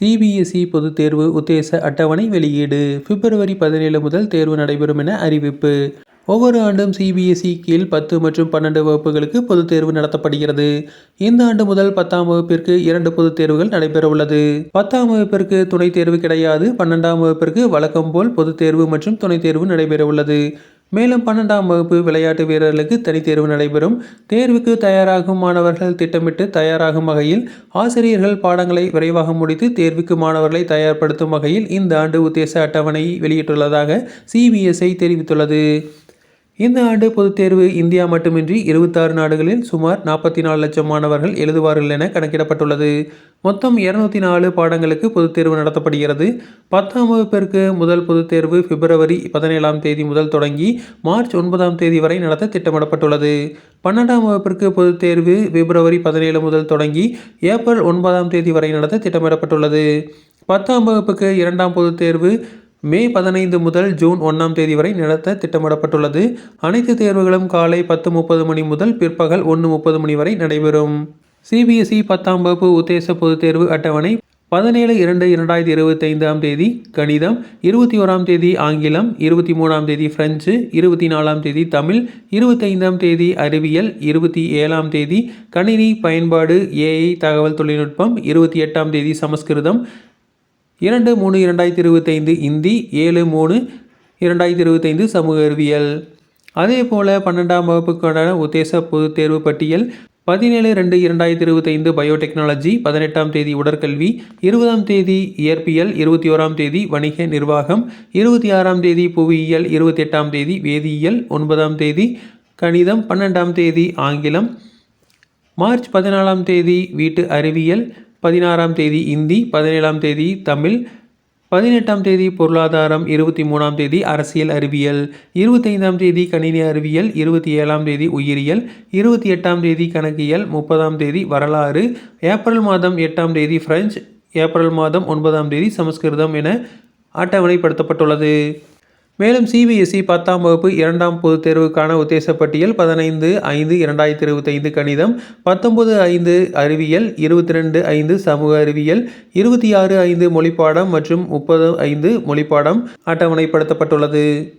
CBSE பொதுத் தேர்வு உத்தேச அட்டவணை வெளியீடு. பிப்ரவரி பதினேழு முதல் தேர்வு நடைபெறும் என அறிவிப்பு. ஒவ்வொரு ஆண்டும் சிபிஎஸ்இ கீழ் பத்து மற்றும் பன்னெண்டு வகுப்புகளுக்கு பொதுத் தேர்வு நடத்தப்படுகிறது. இந்த ஆண்டு முதல் பத்தாம் வகுப்பிற்கு இரண்டு பொதுத் தேர்வுகள் நடைபெறவுள்ளது. பத்தாம் வகுப்பிற்கு துணைத் தேர்வு கிடையாது. பன்னெண்டாம் வகுப்பிற்கு வழக்கம் போல் பொதுத் தேர்வு மற்றும் துணைத் தேர்வு நடைபெறவுள்ளது. மேலும் பன்னெண்டாம் வகுப்பு விளையாட்டு வீரர்களுக்கு தனித்தேர்வு நடைபெறும். தேர்வுக்கு தயாராகும் மாணவர்கள் திட்டமிட்டு தயாராகும் வகையில் ஆசிரியர்கள் பாடங்களை விரைவாக முடித்து தேர்வுக்கு மாணவர்களை தயார்படுத்தும் வகையில் இந்த ஆண்டு உத்தேச அட்டவணை வெளியிட்டுள்ளதாக சிபிஎஸ்ஐ தெரிவித்துள்ளது. இந்த ஆண்டு பொதுத் தேர்வு இந்தியா மட்டுமின்றி இருபத்தாறு நாடுகளில் சுமார் நாற்பத்தி நாலு லட்சம் மாணவர்கள் எழுதுவார்கள் என கணக்கிடப்பட்டுள்ளது. மொத்தம் இருநூத்தி நாலு பாடங்களுக்கு பொதுத் தேர்வு நடத்தப்படுகிறது. பத்தாம் வகுப்பிற்கு முதல் பொதுத் தேர்வு பிப்ரவரி பதினேழாம் தேதி முதல் தொடங்கி மார்ச் ஒன்பதாம் தேதி வரை நடத்த திட்டமிடப்பட்டுள்ளது. பன்னெண்டாம் வகுப்பிற்கு பொதுத் தேர்வு பிப்ரவரி பதினேழு முதல் தொடங்கி ஏப்ரல் ஒன்பதாம் தேதி வரை நடத்த திட்டமிடப்பட்டுள்ளது. பத்தாம் வகுப்புக்கு இரண்டாம் பொதுத் தேர்வு மே பதினைந்து முதல் ஜூன் ஒன்றாம் தேதி வரை நடத்த திட்டமிடப்பட்டுள்ளது. அனைத்து தேர்வுகளும் காலை பத்து முப்பது மணி முதல் பிற்பகல் ஒன்று முப்பது மணி வரை நடைபெறும். சிபிஎஸ்இ பத்தாம் வகுப்பு உத்தேச பொதுத் தேர்வு அட்டவணை பதினேழு இரண்டு இரண்டாயிரத்தி இருபத்தைந்தாம் தேதி கணிதம் இருபத்தி ஓராம் தேதி ஆங்கிலம் இருபத்தி மூணாம் தேதி பிரெஞ்சு இருபத்தி நாலாம் தேதி தமிழ் இருபத்தைந்தாம் தேதி அறிவியல் இருபத்தி ஏழாம் தேதி கணினி பயன்பாடு ஏஐ தகவல் தொழில்நுட்பம் இருபத்தி எட்டாம் தேதி சமஸ்கிருதம் இரண்டு மூணு இரண்டாயிரத்தி இருபத்தைந்து இந்தி ஏழு மூணு இரண்டாயிரத்தி இருபத்தைந்து சமூக அறிவியல். அதே போல் பன்னெண்டாம் வகுப்புக்கான உத்தேச பொதுத் தேர்வு பட்டியல் பதினேழு ரெண்டு இரண்டாயிரத்தி இருபத்தைந்து பயோடெக்னாலஜி பதினெட்டாம் தேதி உடற்கல்வி இருபதாம் தேதி இயற்பியல் இருபத்தி ஓராம் தேதி வணிக நிர்வாகம் இருபத்தி ஆறாம் தேதி புவியியல் இருபத்தி எட்டாம் தேதி வேதியியல் ஒன்பதாம் தேதி கணிதம் பன்னெண்டாம் தேதி ஆங்கிலம் மார்ச் பதினாலாம் தேதி வீட்டு அறிவியல் பதினாறாம் தேதி இந்தி பதினேழாம் தேதி தமிழ் பதினெட்டாம் தேதி பொருளாதாரம் இருபத்தி மூணாம் தேதி அரசியல் அறிவியல் இருபத்தைந்தாம் தேதி கணினி அறிவியல் இருபத்தி ஏழாம் தேதி உயிரியல் இருபத்தி எட்டாம் தேதி கணக்கியல் முப்பதாம் தேதி வரலாறு ஏப்ரல் மாதம் எட்டாம் தேதி பிரெஞ்சு ஏப்ரல் மாதம் ஒன்பதாம் தேதி சமஸ்கிருதம் என அட்டவணைப்படுத்தப்பட்டுள்ளது. மேலும் சிபிஎஸ்இ பத்தாம் வகுப்பு இரண்டாம் பொதுத் தேர்வுக்கான உத்தேச பட்டியல் பதினைந்து ஐந்து இரண்டாயிரத்தி இருபத்தைந்து கணிதம் பத்தொன்பது ஐந்து அறிவியல் இருபத்தி ரெண்டு ஐந்து சமூக அறிவியல் இருபத்தி ஆறு ஐந்து மொழிப்பாடம் மற்றும் முப்பது ஐந்து மொழிப்பாடம் அட்டவணைப்படுத்தப்பட்டுள்ளது.